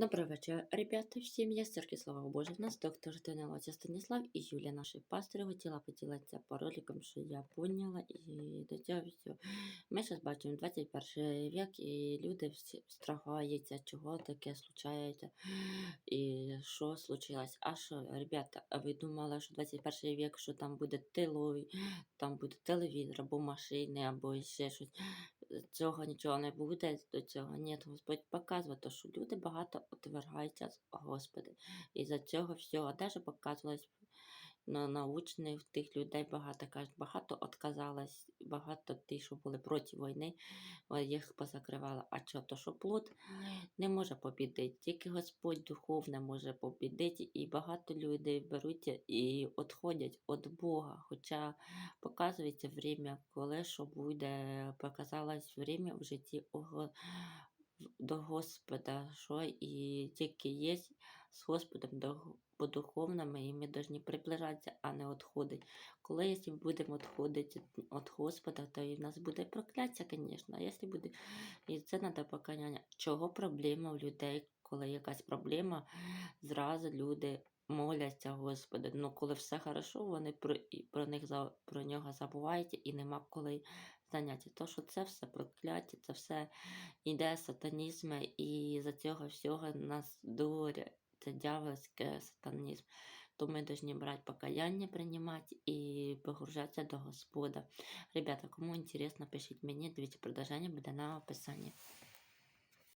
Добрий вечір, ребята. Всім я Сергій Слава Боже. В нас доктор Данило Станіслав і Юля, наші пастори, хотіла поділитися по роликам, що я поняла, і до цього всього. Ми зараз бачимо 21 вік, і люди всі страхаються, чого таке случається, і що случилось. А що, ребята, ви думали, що 21 вік, що там буде тиловий, там буде телевізор, або машини, або ще щось. Цього нічого не буде, до цього ні, Господь показує, що люди багато отвергаються з Господи. І за цього всього теж показувалось на научних тих людей багато кажуть, багато отказалось, багато ті, що були проти війни, їх позакривало. А що, то що плод не може побідити, тільки Господь духовне може побідити, і багато людей беруть і відходять від Бога. Хоча показується время, коли що буде, показалось время в житті до Господа, що і тільки є з Господом до, по духовному, і ми повинні приближатися, а не відходити. Коли якщо будемо відходити від Господа, то і в нас буде прокляття, звісно. Якщо буде, і це треба покаяння. Чого проблема в людей, коли якась проблема, зразу люди моляться Господу. Ну, коли все хорошо, вони про, про, них, про нього забувають і нема коли заняття. То, що це все прокляття, це все іде сатанізм, і за цього всього нас дурять. Це дьявольський сатанізм. То ми повинні брати покаяння, приймати і погружатися до Господа. Ребята, кому интересно, пишіть мені, дивіться, продовження буде на описанні.